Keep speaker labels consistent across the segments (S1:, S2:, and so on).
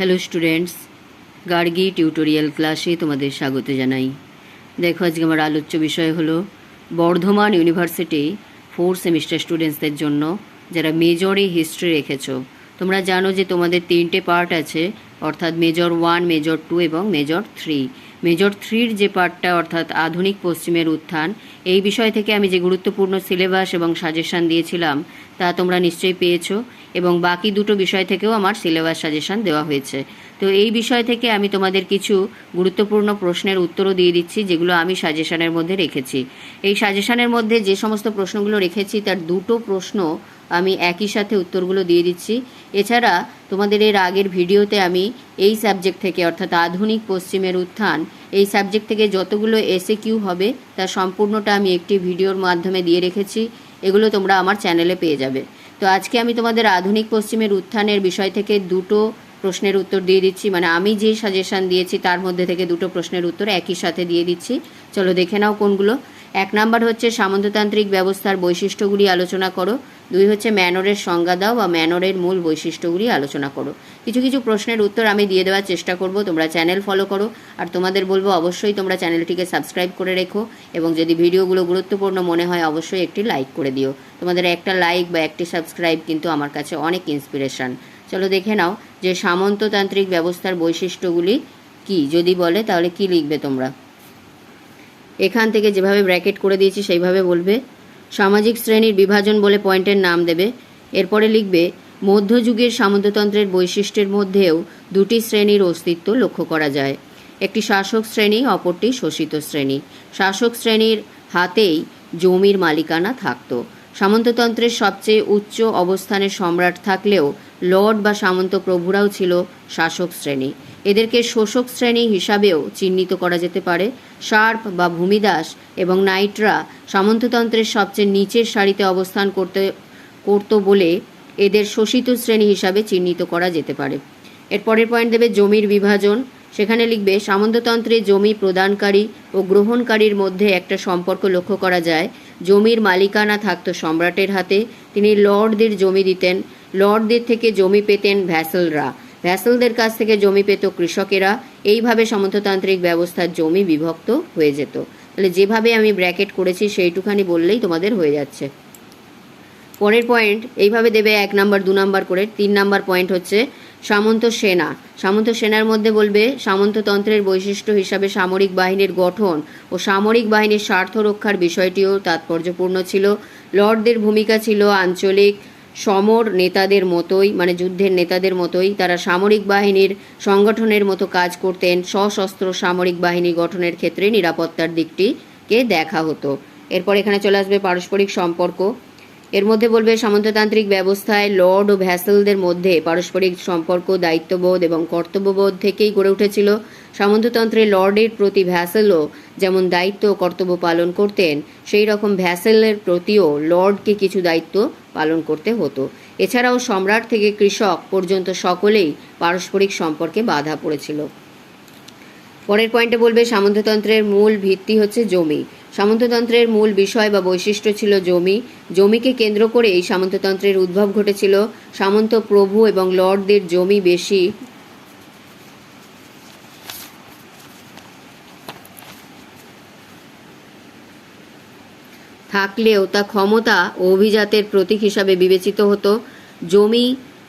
S1: Hello students Gargi tutorial ক্লাসে তোমাদের স্বাগত জানাই। দেখো, আজকে আমার আলোচ্য বিষয় হলো, বর্ধমান ইউনিভার্সিটি ফোর সেমিস্টার স্টুডেন্টসদের জন্য যারা মেজরে হিস্ট্রি রেখেছো, তোমরা জানো যে তোমাদের তিনটে পার্ট আছে, অর্থাৎ মেজর ওয়ান মেজর টু এবং মেজর থ্রি মেজর থ্রির যে পার্টটা অর্থাৎ আধুনিক পশ্চিমের উত্থান, এই বিষয় থেকে আমি যে গুরুত্বপূর্ণ সিলেবাস এবং সাজেশান দিয়েছিলাম, তা তোমরা নিশ্চয়ই পেয়েছ। এবং বাকি দুটো বিষয় থেকেও আমার সিলেবাস সাজেশান দেওয়া হয়েছে। তো এই বিষয় থেকে আমি তোমাদের কিছু গুরুত্বপূর্ণ প্রশ্নের উত্তরও দিয়ে দিচ্ছি, যেগুলো আমি সাজেশানের মধ্যে রেখেছি। এই সাজেশানের মধ্যে যে সমস্ত প্রশ্নগুলো রেখেছি, তার দুটো প্রশ্ন আমি একই সাথে উত্তরগুলো দিয়ে দিচ্ছি। এছাড়া তোমাদের এর আগের ভিডিওতে আমি এই সাবজেক্ট থেকে, অর্থাৎ আধুনিক পশ্চিমের উত্থান, এই সাবজেক্ট থেকে যতগুলো এসে কিউ হবে, তার সম্পূর্ণটা আমি একটি ভিডিওর মাধ্যমে দিয়ে রেখেছি। এগুলো তোমরা আমার চ্যানেলে পেয়ে যাবে। তো আজকে আমি তোমাদের আধুনিক পশ্চিমের উত্থানের বিষয় থেকে দুটো প্রশ্নের উত্তর দিয়ে দিচ্ছি। মানে আমি যে সাজেশান দিয়েছি, তার মধ্যে থেকে দুটো প্রশ্নের উত্তর একই সাথে দিয়ে দিচ্ছি। চলো দেখে নাও কোনগুলো। এক নাম্বার হচ্ছে সামন্ততান্ত্রিক ব্যবস্থার বৈশিষ্ট্যগুলি আলোচনা করো। দুই হচ্ছে ম্যানরের সংজ্ঞা দাও বা ম্যানরের মূল বৈশিষ্ট্যগুলি আলোচনা করো। কিছু কিছু প্রশ্নের উত্তর আমি দিয়ে দেওয়ার চেষ্টা করব, তোমরা চ্যানেল ফলো করো। আর তোমাদের বলব অবশ্যই তোমরা চ্যানেলটিকে সাবস্ক্রাইব করে রেখো এবং যদি ভিডিওগুলো গুরুত্বপূর্ণ মনে হয় অবশ্যই একটি লাইক করে দিও। তোমাদের একটা লাইক বা একটি সাবস্ক্রাইব কিন্তু আমার কাছে অনেক ইন্সপিরেশন। চলো দেখে নাও যে সামন্ততান্ত্রিক ব্যবস্থার বৈশিষ্ট্যগুলি কি। যদি বলে তাহলে কি লিখবে তোমরা? এখান থেকে যেভাবে ব্র্যাকেট করে দিয়েছি, সেইভাবে বলবে। সামাজিক শ্রেণির বিভাজন বলে পয়েন্টের নাম দেবে। এরপরে লিখবে, মধ্যযুগের সামন্ততন্ত্রের বৈশিষ্ট্যের মধ্যেও দুটি শ্রেণির অস্তিত্ব লক্ষ্য করা যায়। একটি শাসক শ্রেণি, অপরটি শোষিত শ্রেণি। শাসক শ্রেণির হাতেই জমির মালিকানা থাকতো। সামন্ততন্ত্রের সবচেয়ে উচ্চ অবস্থানের সম্রাট থাকলেও লর্ড বা সামন্ত প্রভুরাও ছিল শাসক শ্রেণি। এদেরকে শোষক শ্রেণি হিসাবেও চিহ্নিত করা যেতে পারে। শার্প বা ভূমিদাস এবং নাইটরা সামন্ততন্ত্রের সবচেয়ে নিচের সারিতে অবস্থান করতে, করত বলে এদের শোষিত শ্রেণি হিসাবে চিহ্নিত করা যেতে পারে। এর পরের পয়েন্ট দেবে জমির বিভাজন। সেখানে লিখবে, সামন্ততন্ত্রে জমি প্রদানকারী ও গ্রহণকারীর মধ্যে একটা সম্পর্ক লক্ষ্য করা যায়। জমির মালিকানা থাকতো সম্রাটের হাতে। তিনি লর্ডদের জমি দিতেন। লর্ডদের থেকে জমি পেতেন ভ্যাসেলরা। ভ্যাসেলদের কাছ থেকে জমি পেত কৃষকেরা। এইভাবে সামন্ততান্ত্রিক ব্যবস্থার জমি বিভক্ত হয়ে যেত। তাহলে যেভাবে আমি ব্র্যাকেট করেছি সেইটুখানি বললেই তোমাদের হয়ে যাচ্ছে। পরের পয়েন্ট, এইভাবে দেবে এক নাম্বার, দু নাম্বার করে। তিন নাম্বার পয়েন্ট হচ্ছে সামন্ত সেনা। সামন্ত সেনার মধ্যে বলবে, সামন্ততন্ত্রের বৈশিষ্ট্য হিসাবে সামরিক বাহিনীর গঠন ও সামরিক বাহিনীর স্বার্থ রক্ষার বিষয়টিও তাৎপর্যপূর্ণ ছিল। লর্ডদের ভূমিকা ছিল আঞ্চলিক সমর নেতাদের মতোই মানে যুদ্ধের নেতাদের মতোই, তারা সামরিক বাহিনীর সংগঠনের মতো কাজ করতেন। সশস্ত্র সামরিক বাহিনী গঠনের ক্ষেত্রে নিরাপত্তার দিকটিকে দেখা হতো। এরপর এখানে চলে আসবে পারস্পরিক সম্পর্ক। এর মধ্যে বলবে, সামন্ততান্ত্রিক ব্যবস্থায় লর্ড ও ভ্যাসেলদের মধ্যে পারস্পরিক সম্পর্ক দায়িত্ববোধ এবং কর্তব্যবোধ থেকেই গড়ে উঠেছিল। সামন্ততন্ত্রে লর্ডের প্রতি ভ্যাসেলও যেমন দায়িত্ব ও কর্তব্য পালন করতেন, সেই রকম ভ্যাসেলের প্রতিও লর্ডকে কিছু দায়িত্ব পালন করতে হতো। এছাড়াও সম্রাট থেকে কৃষক পর্যন্ত সকলেই পারস্পরিক সম্পর্কে বাধা পড়েছিল। পরের পয়েন্টে বলবে, সামন্ততন্ত্রের মূল ভিত্তি হচ্ছে জমি। সামন্ততন্ত্রের মূল বিষয় বা বৈশিষ্ট্য ছিল জমি। জমিকে কেন্দ্র করে এই সামন্ততন্ত্রের উদ্ভব ঘটেছিল। সামন্ত প্রভু এবং লর্ডদের জমি বেশি। থাকলেও তা ক্ষমতা ও অভিজাতের প্রতীক হিসাবে বিবেচিত হতো। জমি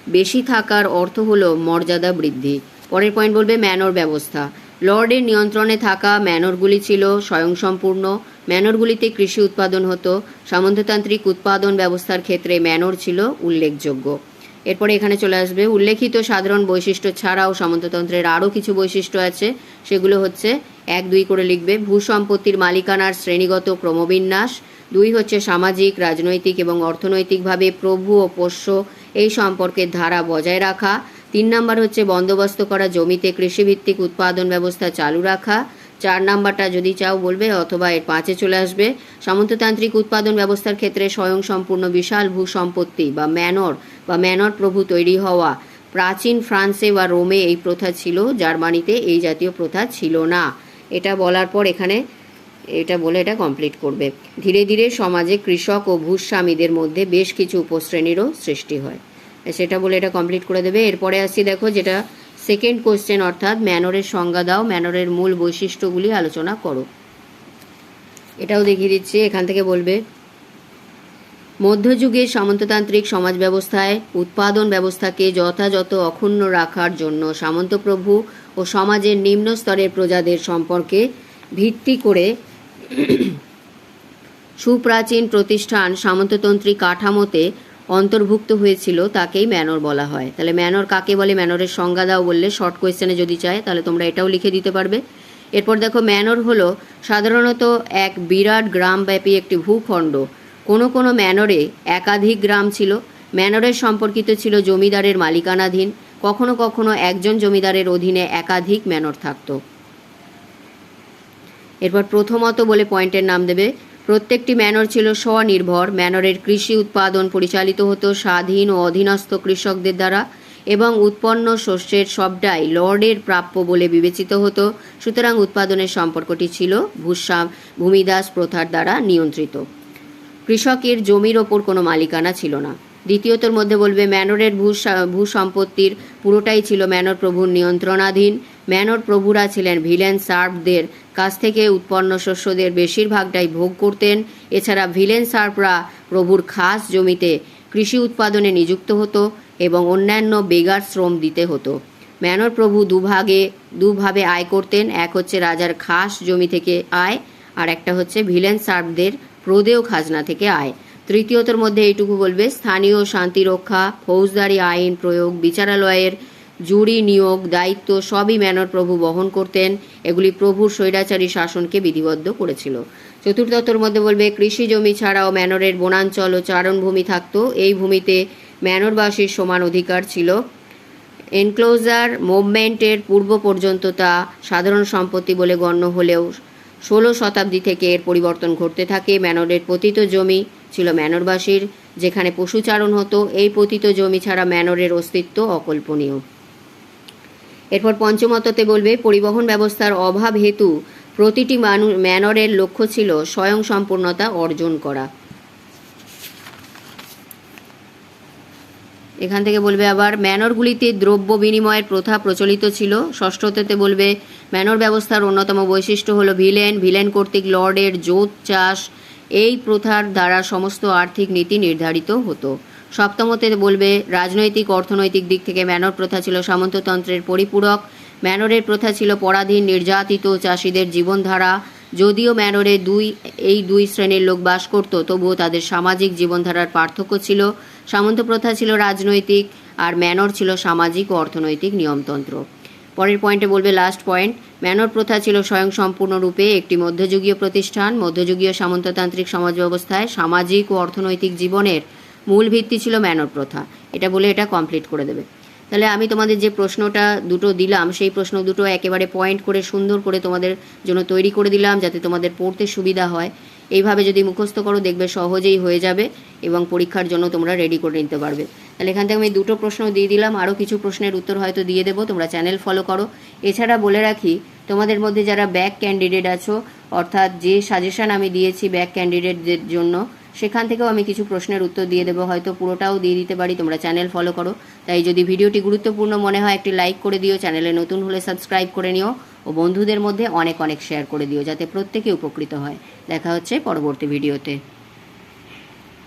S1: বেশি থাকার অর্থ হলো মর্যাদা বৃদ্ধি। পরের পয়েন্ট বলবে ম্যানর ব্যবস্থা। লর্ডের নিয়ন্ত্রণে থাকা ম্যানরগুলি ছিল স্বয়ংসম্পূর্ণ। ম্যানরগুলিতে কৃষি উৎপাদন হতো। সামন্ততান্ত্রিক উৎপাদন ব্যবস্থার ক্ষেত্রে ম্যানর ছিল উল্লেখযোগ্য। এরপরে এখানে চলে আসবে, উল্লেখিত সাধারণ বৈশিষ্ট্য ছাড়াও সামন্ততন্ত্রের আরও কিছু বৈশিষ্ট্য আছে। সেগুলো হচ্ছে, এক, দুই করে লিখবে, ভূসম্পত্তির মালিকানার শ্রেণীগত ক্রমবিন্যাস, দুই হচ্ছে সামাজিক, রাজনৈতিক এবং অর্থনৈতিকভাবে প্রভু ও পোষ্য, এই সম্পর্কের ধারা বজায় রাখা। তিন নাম্বার হচ্ছে বন্দোবস্ত করা জমিতে কৃষিভিত্তিক উৎপাদন ব্যবস্থা চালু রাখা। চার নাম্বারটা যদি চাও বলবে, অথবা এর পাঁচে চলে আসবে। সামন্ততান্ত্রিক উৎপাদন ব্যবস্থার ক্ষেত্রে স্বয়ংসম্পূর্ণ বিশাল ভূসম্পত্তি বা ম্যানর বা ম্যানর প্রভু তৈরি হওয়া। প্রাচীন ফ্রান্সে বা রোমে এই প্রথা ছিল, জার্মানিতে এই জাতীয় প্রথা ছিল না। এটা বলার পর এখানে এটা বলে এটা কমপ্লিট করবে। ধীরে ধীরে সমাজে কৃষক ও ভূস্বামীদের মধ্যে বেশ কিছু উপশ্রেণীরও সৃষ্টি হয়। সেটা বলে এটা কমপ্লিট করে দেবে। এরপরে আসছি, দেখো যেটা সেকেন্ড কোশ্চেন, অর্থাৎ ম্যানরের সংজ্ঞা দাও, ম্যানরের মূল বৈশিষ্ট্যগুলি আলোচনা করো। এটাও দেখিয়ে দিচ্ছি, এখান থেকে বলবে, মধ্যযুগে সামন্ততান্ত্রিক সমাজ ব্যবস্থায় উৎপাদন ব্যবস্থাকে যথাযথ অক্ষুণ্ণ রাখার জন্য সামন্তপ্রভু ও সমাজের নিম্ন স্তরের প্রজাদের সম্পর্কে ভিত্তি করে সুপ্রাচীন প্রতিষ্ঠান সামন্ততন্ত্রী কাঠামোতে অন্তর্ভুক্ত হয়েছিল, তাকেই ম্যানর বলা হয়। তাহলে ম্যানর কাকে বলে? ম্যানরের সংজ্ঞা দাও বললে শর্ট কোয়েশ্চেনে যদি চায়, তাহলে তোমরা এটাও লিখে দিতে পারবে। এরপর দেখো, ম্যানর হলো সাধারণত এক বিরাট গ্রামব্যাপী একটি ভূখণ্ড। কোনো কোনো ম্যানরে একাধিক গ্রাম ছিল। ম্যানরের সম্পর্কিত ছিল জমিদারের মালিকানাধীন। কখনো কখনো একজন জমিদারের অধীনে একাধিক ম্যানর থাকতো। এরপর প্রথমত বলে পয়েন্টের নাম দেবে প্রত্যেকটি ম্যানর ছিল স্বনির্ভর। ম্যানরের কৃষি উৎপাদন পরিচালিত হতো স্বাধীন ও অধীনস্থ কৃষকদের দ্বারা এবং উৎপন্ন শস্যের সবটাই লর্ডের প্রাপ্য বলে বিবেচিত হতো। সুতরাং উৎপাদনের সম্পর্কটি ছিল ভূস্বাম ভূমিদাস প্রথার দ্বারা নিয়ন্ত্রিত। কৃষকের জমির ওপর কোনো মালিকানা ছিল না। দ্বিতীয়তর মধ্যে বলবে, ম্যানরের ভূ ভূ সম্পত্তির পুরোটাই ছিল ম্যানর প্রভুর নিয়ন্ত্রণাধীন। ম্যানর প্রভুরা ছিলেন ভিলেন সার্ভদের কাছ থেকে উৎপন্ন শস্যদের বেশিরভাগটাই ভোগ করতেন। এছাড়া ভিলেন সার্ভরা প্রভুর খাস জমিতে কৃষি উৎপাদনে নিযুক্ত হতো এবং অন্যান্য বেগার শ্রম দিতে হতো। ম্যানর প্রভু দুভাগে, দুভাবে আয় করতেন। এক হচ্ছে রাজার খাস জমি থেকে আয়, আর একটা হচ্ছে ভিলেন সার্ভদের প্রদেয় খাজনা থেকে আয়। তৃতীয়তর মধ্যে এইটুকু বলবে, স্থানীয় শান্তি রক্ষা, ফৌজদারি আইন প্রয়োগ, বিচারালয়ের জুরি নিয়োগ, দায়িত্ব সবই ম্যানর প্রভু বহন করতেন। এগুলি প্রভুর স্বৈরাচারী শাসনকে বিধিবদ্ধ করেছিল। চতুর্থতর মধ্যে বলবে, কৃষি জমি ছাড়াও ম্যানরের বনাঞ্চল ও চারণভূমি থাকতো। এই ভূমিতে ম্যানরবাসীর সমান অধিকার ছিল। এনক্লোজার মুভমেন্টের পূর্ব পর্যন্ত তা সাধারণ সম্পত্তি বলে গণ্য হলেও ষোলো শতাব্দী থেকে এর পরিবর্তন ঘটতে থাকে। ম্যানরের পতিত জমি ছিল ম্যানরবাসীর, যেখানে পশুচারণ হতো। এই পতিত জমি ছাড়া ম্যানরের অস্তিত্ব অকল্পনীয়। এরপর পঞ্চমততে বলবে, পরিবহন ব্যবস্থার অভাব হেতু প্রতিটি মানু, ম্যানরের লক্ষ্য ছিল স্বয়ং সম্পূর্ণতা অর্জন করা। এখান থেকে বলবে আবার, ম্যানরগুলিতে দ্রব্য বিনিময়ের প্রথা প্রচলিত ছিল। ষষ্ঠতে বলবে, ম্যানর ব্যবস্থার অন্যতম বৈশিষ্ট্য হলো ভিলেন। ভিলেন কর্তৃক লর্ডের জোত চাষ এই প্রথার দ্বারা সমস্ত আর্থিক নীতি নির্ধারিত হতো। সপ্তমতে বলবে, রাজনৈতিক অর্থনৈতিক দিক থেকে ম্যানর প্রথা ছিল সামন্ততন্ত্রের পরিপূরক। ম্যানরের প্রথা ছিল পরাধীন, নির্যাতিত চাষিদের জীবনধারা। যদিও ম্যানরে দুই, এই দুই শ্রেণির লোক বাস করত, তবুও তাদের সামাজিক জীবনধারার পার্থক্য ছিল। সামন্ত প্রথা ছিল রাজনৈতিক আর ম্যানর ছিল সামাজিক ও অর্থনৈতিক নিয়মতন্ত্র। পরের পয়েন্টে বলবে লাস্ট পয়েন্ট ম্যানর প্রথা ছিল স্বয়ং সম্পূর্ণরূপে একটি মধ্যযুগীয় প্রতিষ্ঠান। মধ্যযুগীয় সামন্ততান্ত্রিক সমাজ ব্যবস্থায় সামাজিক ও অর্থনৈতিক জীবনের মূল ভিত্তি ছিল ম্যানর প্রথা। এটা বলে এটা কমপ্লিট করে দেবে। তাহলে আমি তোমাদের যে প্রশ্নটা দুটো দিলাম, সেই প্রশ্ন দুটো একেবারে পয়েন্ট করে সুন্দর করে তোমাদের জন্য তৈরি করে দিলাম, যাতে তোমাদের পড়তে সুবিধা হয়। এইভাবে যদি মুখস্থ করো, দেখবে সহজেই হয়ে যাবে এবং পরীক্ষার জন্য তোমরা রেডি করে নিতে পারবে। তাহলে এখান থেকে আমি দুটো প্রশ্ন দিয়ে দিলাম। আরও কিছু প্রশ্নের উত্তর হয়তো দিয়ে দেবো। তোমরা চ্যানেল ফলো করো। এছাড়া বলে রাখি, তোমাদের মধ্যে যারা ব্যাক ক্যান্ডিডেট আছো, অর্থাৎ যে সাজেশান আমি দিয়েছি ব্যাক ক্যান্ডিডেটদের জন্য সেখান থেকেও আমি কিছু প্রশ্নের উত্তর দিয়ে দেবো। হয়তো পুরোটাও দিয়ে দিতে পারি, তোমরা চ্যানেল ফলো করো। তাই যদি ভিডিওটি গুরুত্বপূর্ণ মনে হয়, একটি লাইক করে দিও চ্যানেলে নতুন হলে সাবস্ক্রাইব করে নিও ও বন্ধুদের মধ্যে অনেক অনেক শেয়ার করে দিও, যাতে প্রত্যেকে উপকৃত হয়। দেখা হচ্ছে পরবর্তী ভিডিওতে